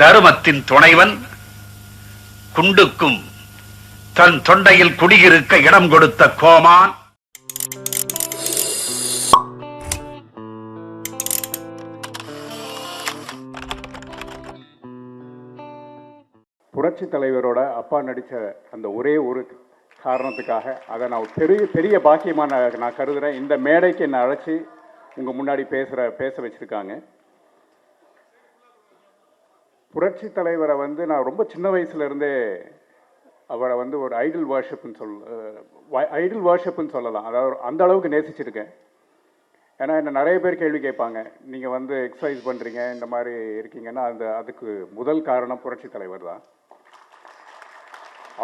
தருமத்தின் துணைவன் குண்டுக்கும் தன் தொண்டையில் குடியிருக்க இடம் கொடுத்த கோமான். புரட்சி தலைவரோட அப்பா நடித்த அந்த ஒரே ஒரு காரணத்துக்காக அதை நான் பெரிய பெரிய பாக்கியமாக நான் கருதுகிறேன் இந்த மேடைக்கு என்னை அழைச்சி உங்கள் முன்னாடி பேசுகிற பேச வச்சுருக்காங்க. புரட்சி தலைவரை வந்து நான் ரொம்ப சின்ன வயசுல இருந்தே அவரை வந்து ஒரு ஐடில் வர்ஷிப்னு சொல் ஐடில் வர்ஷிப்னு சொல்லலாம். அதாவது அந்த அளவுக்கு நேசிச்சிருக்கேன். ஏன்னா என்ன நிறைய பேர் கேள்வி கேட்பாங்க. நீங்கள் வந்து எக்ஸசைஸ் பண்ணுறீங்க இந்த மாதிரி இருக்கீங்கன்னா அந்த அதுக்கு முதல் காரணம் புரட்சி தலைவர் தான்.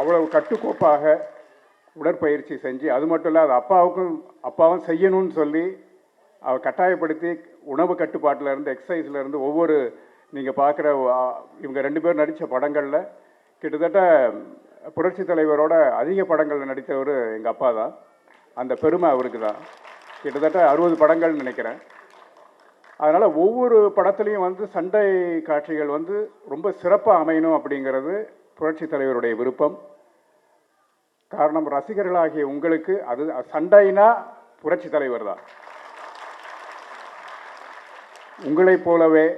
அவ்வளவு கட்டுக்கோப்பாக உடற்பயிற்சி செஞ்சு அது மட்டும் இல்லை அது அப்பாவுக்கும் அப்பாவும் செய்யணும்னு சொல்லி அவர் கட்டாயப்படுத்தி உணவு கட்டுப்பாட்டில் இருந்து எக்ஸசைஸ்லேருந்து ஒவ்வொரு நீங்கள் பார்க்குற இவங்க ரெண்டு பேரும் நடித்த படங்களில் கிட்டத்தட்ட புரட்சி தலைவரோட அதிக படங்களில் நடித்தவர் எங்கள் அப்பா தான். அந்த பெருமை அவருக்கு தான். கிட்டத்தட்ட அறுபது படங்கள்னு நினைக்கிறேன். அதனால் ஒவ்வொரு படத்துலையும் வந்து சண்டை காட்சிகள் வந்து ரொம்ப சிறப்பாக அமையணும் அப்படிங்கிறது புரட்சி தலைவருடைய விருப்பம். காரணம் ரசிகர்களாகிய உங்களுக்கு அது சண்டைனா புரட்சி தலைவர் தான். உங்களைப் போலவே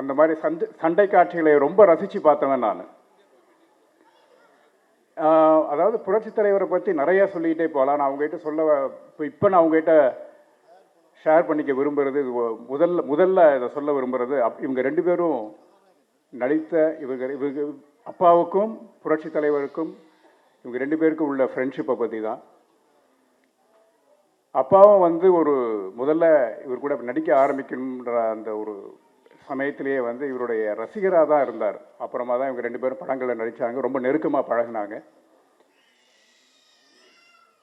அந்த மாதிரி சண்டை சண்டை காட்சிகளை ரொம்ப ரசித்து பார்த்தவன் நான். அதாவது புரட்சி தலைவரை பற்றி நிறையா சொல்லிக்கிட்டே போகலாம். நான் அவங்ககிட்ட சொல்ல இப்போ இப்போ நான் அவங்ககிட்ட ஷேர் பண்ணிக்க விரும்புகிறது முதல்ல முதல்ல இதை சொல்ல விரும்புகிறது அப் இவங்க ரெண்டு பேரும் நடித்த இவங்க இவங்க அப்பாவுக்கும் புரட்சி தலைவருக்கும் இவங்க ரெண்டு பேருக்கும் உள்ள ஃப்ரெண்ட்ஷிப்பை பற்றி தான். அப்பாவும் வந்து ஒரு முதல்ல இவர் கூட நடிக்க ஆரம்பிக்கணுன்ற அந்த ஒரு சமயத்திலேயே வந்து இவருடைய ரசிகராக தான் இருந்தார். அப்புறமா தான் இவங்க ரெண்டு பேரும் படங்களில் நடித்தாங்க ரொம்ப நெருக்கமாக பழகுனாங்க.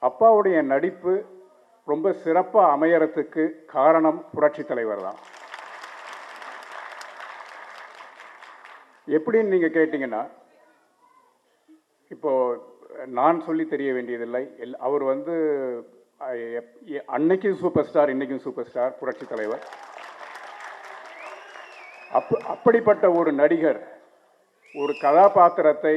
அப்பாவுடைய நடிப்பு ரொம்ப சிறப்பாக அமையறதுக்கு காரணம் புரட்சி தலைவர் தான். எப்படின்னு நீங்கள் கேட்டிங்கன்னா இப்போது நான் சொல்லி தெரிய வேண்டியதில்லை. எல் அவர் வந்து அன்னைக்கும் சூப்பர் ஸ்டார் இன்றைக்கும் சூப்பர் ஸ்டார் புரட்சி தலைவர். அப் அப்படிப்பட்ட ஒரு நடிகர் ஒரு கதாபாத்திரத்தை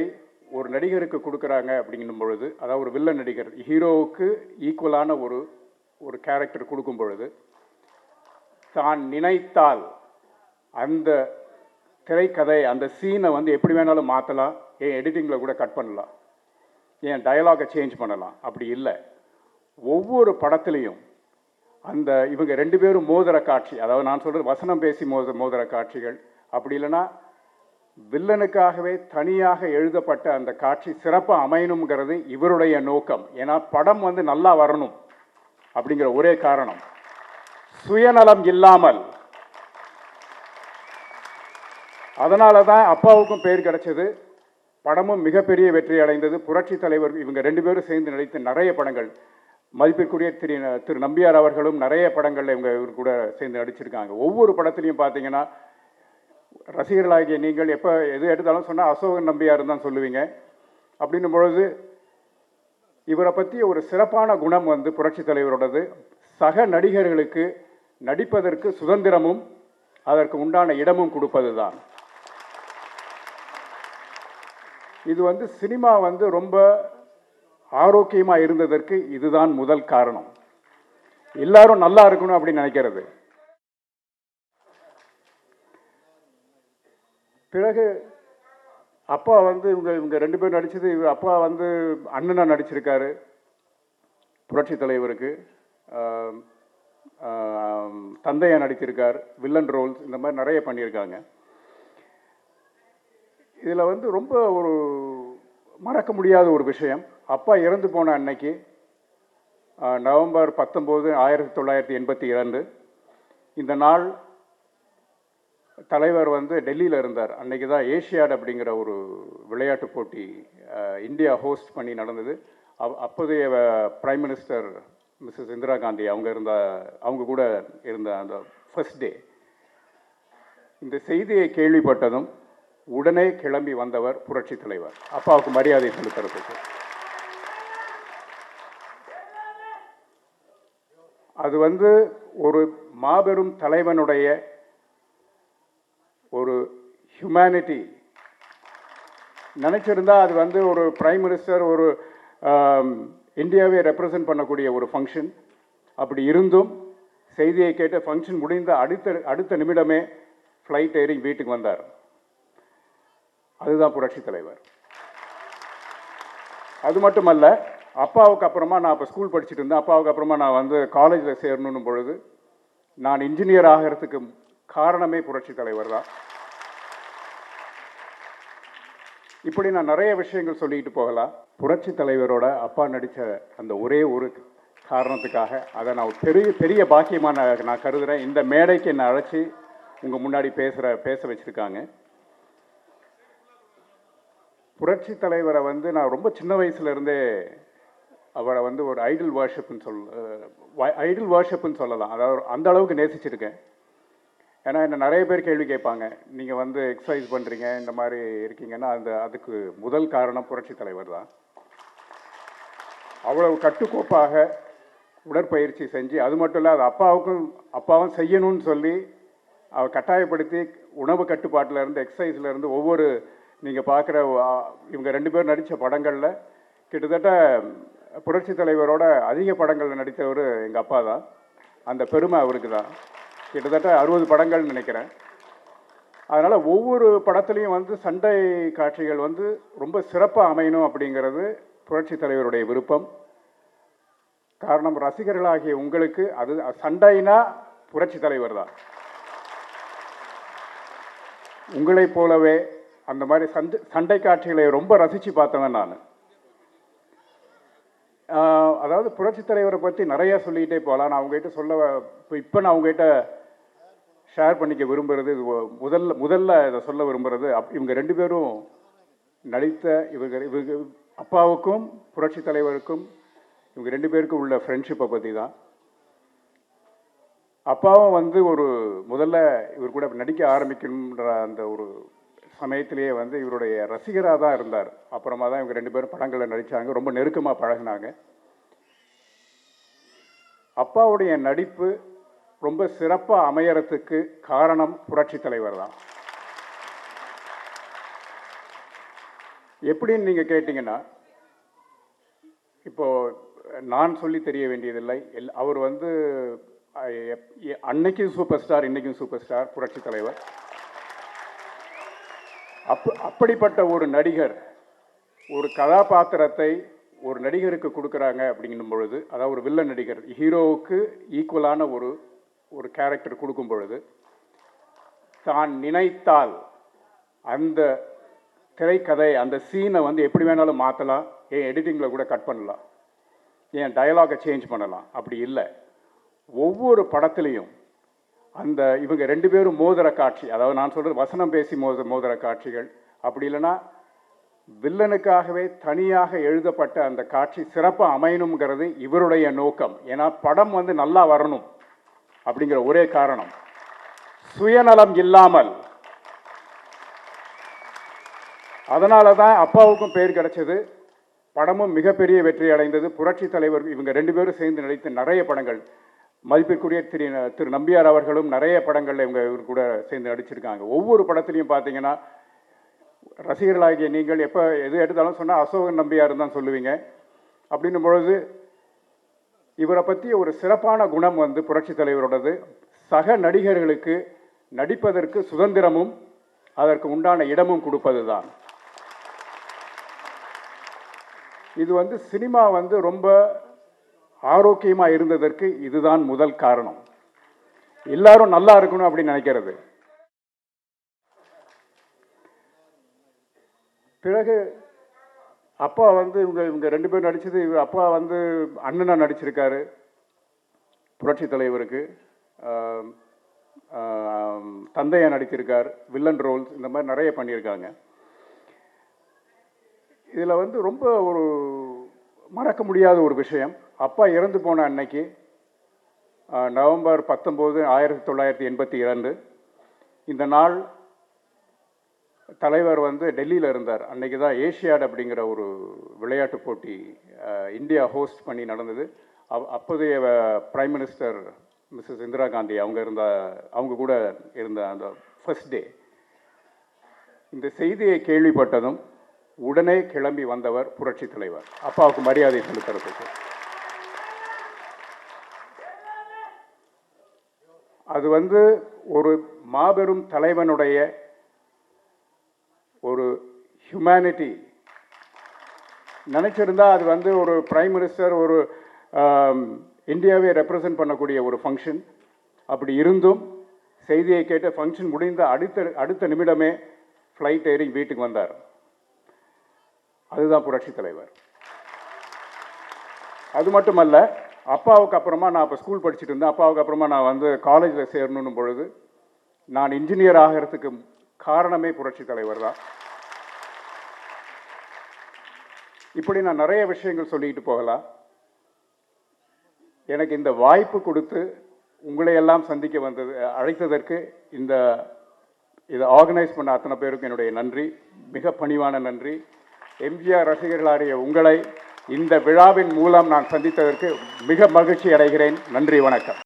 ஒரு நடிகருக்கு கொடுக்குறாங்க அப்படிங்கும் பொழுது அதாவது ஒரு வில்லன் நடிகர் ஹீரோவுக்கு ஈக்குவலான ஒரு ஒரு கேரக்டர் கொடுக்கும் பொழுது தான் நினைத்தால் அந்த திரைக்கதை அந்த சீனை வந்து எப்படி வேணாலும் மாற்றலாம் ஏன் எடிட்டிங்கில் கூட கட் பண்ணலாம் ஏன் டயலாகை சேஞ்ச் பண்ணலாம் அப்படி இல்லை. ஒவ்வொரு படத்துலேயும் அந்த இவங்க ரெண்டு பேரும் மோதிர காட்சி அதாவது நான் சொல்றது வசனம் பேசி மோத மோதிர காட்சிகள் அப்படி இல்லைன்னா வில்லனுக்காகவே தனியாக எழுதப்பட்ட அந்த காட்சி சிறப்பாக அமையணுங்கிறது இவருடைய நோக்கம். ஏன்னா படம் வந்து நல்லா வரணும் அப்படிங்கிற ஒரே காரணம். சுயநலம் இல்லாமல். அதனால தான் அப்பாவுக்கும் பேர் கிடைச்சது. படமும் மிகப்பெரிய வெற்றி அடைந்தது. புரட்சி தலைவர் இவங்க ரெண்டு பேரும் சேர்ந்து நடித்த நிறைய படங்கள். மதிப்பிற்குரிய திரு திரு நம்பியார் அவர்களும் நிறைய படங்களில் இவங்க இவர் கூட சேர்ந்து நடிச்சிருக்காங்க. ஒவ்வொரு படத்துலையும் பார்த்தீங்கன்னா ரசிகர்களாகிய நீங்கள் எப்போ எது எடுத்தாலும் சொன்னால் அசோகன் நம்பியார் தான் சொல்லுவீங்க. அப்படின்னும் பொழுது இவரை பற்றி ஒரு சிறப்பான குணம் வந்து புரட்சி தலைவரோடது. சக நடிகர்களுக்கு நடிப்பதற்கு சுதந்திரமும் அதற்கு உண்டான இடமும் கொடுப்பது தான் இது வந்து சினிமா வந்து ரொம்ப ஆரோக்கியமாக இருந்ததற்கு இதுதான் முதல் காரணம். எல்லாரும் நல்லா இருக்கணும் அப்படின்னு நினைக்கிறது. பிறகு அப்பா வந்து இவங்க இவங்க ரெண்டு பேரும் நடித்தது இவர் அப்பா வந்து அண்ணனா நடிச்சிருக்காரு புரட்சி தலைவருக்கு. தந்தையாக நடித்திருக்கார் நடிச்சிருக்கார் வில்லன் ரோல்ஸ் இந்த மாதிரி நிறைய பண்ணியிருக்காங்க. இதில் வந்து ரொம்ப ஒரு மறக்க முடியாத ஒரு விஷயம். அப்பா இறந்து போன அன்னைக்கு நவம்பர் பத்தொம்போது ஆயிரத்தி தொள்ளாயிரத்தி எண்பத்தி இரண்டு. இந்த நாள் தலைவர் வந்து டெல்லியில் இருந்தார். அன்றைக்கி தான் ஏஷியாட் அப்படிங்கிற ஒரு விளையாட்டு போட்டி இந்தியா ஹோஸ்ட் பண்ணி நடந்தது. அவ் அப்போதைய prime minister Mrs Indira Gandhi அவங்க இருந்த அவங்க கூட இருந்த அந்த ஃபர்ஸ்ட் டே. இந்த செய்தியை கேள்விப்பட்டதும் உடனே கிளம்பி வந்தவர் புரட்சி தலைவர். அப்பாவுக்கு மரியாதை செலுத்துறதுக்கு. அது வந்து ஒரு மாபெரும் தலைவனுடைய ஒரு ஹியூமனிட்டி நினச்சிருந்தா அது வந்து ஒரு பிரைம் மினிஸ்டர் ஒரு இந்தியாவை ரெப்ரசன்ட் பண்ணக்கூடிய ஒரு ஃபங்க்ஷன் அப்படி இருந்தும் செய்தியை கேட்டு ஃபங்க்ஷன் முடிந்த அடுத்த அடுத்த நிமிடமே ஃப்ளைட் ஏறி வீட்டுக்கு வந்தார். அதுதான் புரட்சி தலைவர். அது மட்டுமல்ல அப்பாவுக்கு அப்புறமா நான் இப்போ ஸ்கூல் படிச்சுட்டு இருந்தேன். அப்பாவுக்கு அப்புறமா நான் வந்து காலேஜில் சேரணும் பொழுது நான் இன்ஜினியர் ஆகிறதுக்கு காரணமே புரட்சி தலைவர் தான். இப்படி நான் நிறைய விஷயங்கள் சொல்லிட்டு போகலாம். புரட்சி தலைவரோட அப்பா நடித்த அந்த ஒரே ஒரு காரணத்துக்காக அதை நான் ஒரு பெரிய பெரிய பாக்கியமாக நான் நான் கருதுகிறேன் இந்த மேடைக்கு என்னை அழைச்சி உங்கள் முன்னாடி பேசுகிற பேச வச்சுருக்காங்க. புரட்சி தலைவரை வந்து நான் ரொம்ப சின்ன வயசுலேருந்தே அவரை வந்து ஒரு ஐடில் வார்ஷிப்னு சொல் ஐடில் வார்ஷிப்னு சொல்லலாம். அதாவது அந்த அளவுக்கு நேசிச்சிருக்கேன். ஏன்னா என்ன நிறைய பேர் கேள்வி கேட்பாங்க. நீங்கள் வந்து எக்ஸசைஸ் பண்ணுறீங்க இந்த மாதிரி இருக்கீங்கன்னா அந்த அதுக்கு முதல் காரணம் புரட்சி தலைவர் தான். அவ்வளவு கட்டுக்கோப்பாக உடற்பயிற்சி செஞ்சு அது மட்டும் இல்லை அது அப்பாவுக்கும் அப்பாவும் செய்யணும்னு சொல்லி அவர் கட்டாயப்படுத்தி உணவு கட்டுப்பாட்டில் இருந்து எக்ஸசைஸ்ல இருந்து ஒவ்வொரு நீங்கள் பார்க்குற இவங்க ரெண்டு பேரும் நடித்த படங்களில் கிட்டத்தட்ட புரட்சி தலைவரோட அதிக படங்கள் நடித்தவர் எங்கள் அப்பா தான். அந்த பெருமை அவருக்கு தான். கிட்டத்தட்ட அறுபது படங்கள்னு நினைக்கிறேன். அதனால் ஒவ்வொரு படத்துலையும் வந்து சண்டை காட்சிகள் வந்து ரொம்ப சிறப்பாக அமையணும் அப்படிங்கிறது புரட்சி தலைவருடைய விருப்பம். காரணம் ரசிகர்களாகிய உங்களுக்கு அது சண்டைனா புரட்சி தலைவர் தான். உங்களைப் போலவே அந்த மாதிரி சண்டை சண்டை காட்சிகளை ரொம்ப ரசித்து பார்த்தவன் நான். அதாவது புரட்சி தலைவரை பற்றி நிறையா சொல்லிக்கிட்டே போகலாம். நான் அவங்ககிட்ட சொல்ல இப்போ இப்போ நான் அவங்ககிட்ட ஷேர் பண்ணிக்க விரும்புகிறது முதல்ல முதல்ல இதை சொல்ல விரும்புறது அப் இவங்க ரெண்டு பேரும் நடித்த இவங்க இவங்க அப்பாவுக்கும் புரட்சி தலைவருக்கும் இவங்க ரெண்டு பேருக்கும் உள்ள ஃப்ரெண்ட்ஷிப்பை பற்றி தான். அப்பாவும் வந்து ஒரு முதல்ல இவர் கூட நடிக்க ஆரம்பிக்கணுன்ற அந்த ஒரு சமயத்திலேயே வந்து இவருடைய ரசிகராக தான் இருந்தார். அப்புறமா தான் இவங்க ரெண்டு பேரும் படங்களில் நடித்தாங்க ரொம்ப நெருக்கமாக பழகுனாங்க. அப்பாவுடைய நடிப்பு ரொம்ப சிறப்பாக அமையறதுக்கு காரணம் புரட்சி தலைவர் தான். எப்படின்னு நீங்கள் கேட்டிங்கன்னா இப்போ நான் சொல்லி தெரிய வேண்டியதில்லை. எல் அவர் வந்து அன்னைக்கும் சூப்பர் ஸ்டார் இன்னைக்கும் சூப்பர் ஸ்டார் புரட்சி தலைவர். அப் அப்படிப்பட்ட ஒரு நடிகர் ஒரு கதாபாத்திரத்தை ஒரு நடிகருக்கு கொடுக்குறாங்க அப்படிங்கும் பொழுது அதாவது ஒரு வில்லன் நடிகர் ஹீரோவுக்கு ஈக்குவலான ஒரு ஒரு கேரக்டர் கொடுக்கும் பொழுது தான் நினைத்தால் அந்த திரைக்கதை அந்த சீனை வந்து எப்படி வேணாலும் மாற்றலாம் ஏன் எடிட்டிங்கில் கூட கட் பண்ணலாம் ஏன் டயலாகை சேஞ்ச் பண்ணலாம் அப்படி இல்லை. ஒவ்வொரு படத்துலையும் அந்த இவங்க ரெண்டு பேரும் மோதிர காட்சி அதாவது நான் சொல்கிறது வசனம் பேசி மோத மோதிர காட்சிகள் அப்படி இல்லைன்னா வில்லனுக்காகவே தனியாக எழுதப்பட்ட அந்த காட்சி சிறப்பாக அமையணுங்கிறது இவருடைய நோக்கம். ஏன்னா படம் வந்து நல்லா வரணும் அப்படிங்கிற ஒரே காரணம். சுயநலம் இல்லாமல். அதனால தான் அப்பாவுக்கும் பேர் கிடைச்சது. படமும் மிகப்பெரிய வெற்றி அடைந்தது. புரட்சி தலைவர் இவங்க ரெண்டு பேரும் சேர்ந்து நடித்த நிறைய படங்கள். மதிப்பிற்குரிய திரு திரு நம்பியார் அவர்களும் நிறைய படங்களில் இவங்க இவர் கூட சேர்ந்து நடிச்சிருக்காங்க. ஒவ்வொரு படத்துலையும் பார்த்தீங்கன்னா ரசிகர்களாகிய நீங்கள் எப்போ எது எடுத்தாலும் சொன்னால் அசோகன் நம்பியார் தான் சொல்லுவீங்க. அப்படின்னும் பொழுது இவரை பற்றி ஒரு சிறப்பான குணம் வந்து புரட்சி தலைவரோடது. சக நடிகர்களுக்கு நடிப்பதற்கு சுதந்திரமும் அதற்கு உண்டான இடமும் கொடுப்பது தான் இது வந்து சினிமா வந்து ரொம்ப ஆரோக்கியமாக இருந்ததற்கு இதுதான் முதல் காரணம். எல்லாரும் நல்லா இருக்கணும் அப்படின்னு நினைக்கிறது. பிறகு அப்பா வந்து இவங்க இவங்க ரெண்டு பேரும் நடித்தது இவங்க அப்பா வந்து அண்ணனாக நடிச்சிருக்காரு புரட்சி தலைவருக்கு. தந்தையாக நடித்திருக்கார் நடிச்சிருக்கார் வில்லன் ரோல்ஸ் இந்த மாதிரி நிறைய பண்ணியிருக்காங்க. இதில் வந்து ரொம்ப ஒரு மறக்க முடியாத ஒரு விஷயம். அப்பா இறந்து போன அன்னைக்கு நவம்பர் பத்தொம்போது ஆயிரத்தி தொள்ளாயிரத்தி எண்பத்தி இரண்டு இந்த நாள் தலைவர் வந்து டெல்லியில் இருந்தார். அன்னைக்கு தான் ஏஷியாட் அப்படிங்கிற ஒரு விளையாட்டு போட்டி இந்தியா ஹோஸ்ட் பண்ணி நடந்தது. அவ்- அப்போதைய prime minister Mrs Indira Gandhi அவங்க இருந்த அவங்க கூட இருந்த அந்த ஃபர்ஸ்ட் டே. இந்த செய்தியை கேள்விப்பட்டதும் உடனே கிளம்பி வந்தவர் புரட்சி தலைவர். அப்பாவுக்கு மரியாதை செலுத்துறதுக்கு. அது வந்து ஒரு மாபெரும் தலைவனுடைய ஹியூமனிட்டி நினச்சிருந்தா அது வந்து ஒரு ப்ரைம் மினிஸ்டர் ஒரு இந்தியாவை ரெப்ரசன்ட் பண்ணக்கூடிய ஒரு ஃபங்க்ஷன் அப்படி இருந்தும் செய்தியை கேட்டு ஃபங்க்ஷன் முடிந்த அடுத்த அடுத்த நிமிடமே ஃப்ளைட் ஏறி வீட்டுக்கு வந்தார். அதுதான் புரட்சி தலைவர். அது மட்டுமல்ல அப்பாவுக்கு அப்புறமா நான் அப்போ ஸ்கூல் படிச்சுட்டு இருந்தேன். அப்பாவுக்கு அப்புறமா நான் வந்து காலேஜில் சேரணும் பொழுது நான் இன்ஜினியர் ஆகிறதுக்கு காரணமே புரட்சி தலைவர் தான். இப்படி நான் நிறைய விஷயங்கள் சொல்லிட்டு போகலாம். எனக்கு இந்த வாய்ப்பு கொடுத்து உங்களை எல்லாம் சந்திக்க வந்தது அழைத்ததற்கு இந்த இதை ஆர்கனைஸ் பண்ண அத்தனை பேருக்கும் என்னுடைய நன்றி. மிக பணிவான நன்றி. எம்ஜிஆர் ரசிகர்களாகிய உங்களை இந்த விழாவின் மூலம் நான் சந்தித்ததற்கு மிக மகிழ்ச்சி அடைகிறேன். நன்றி வணக்கம்.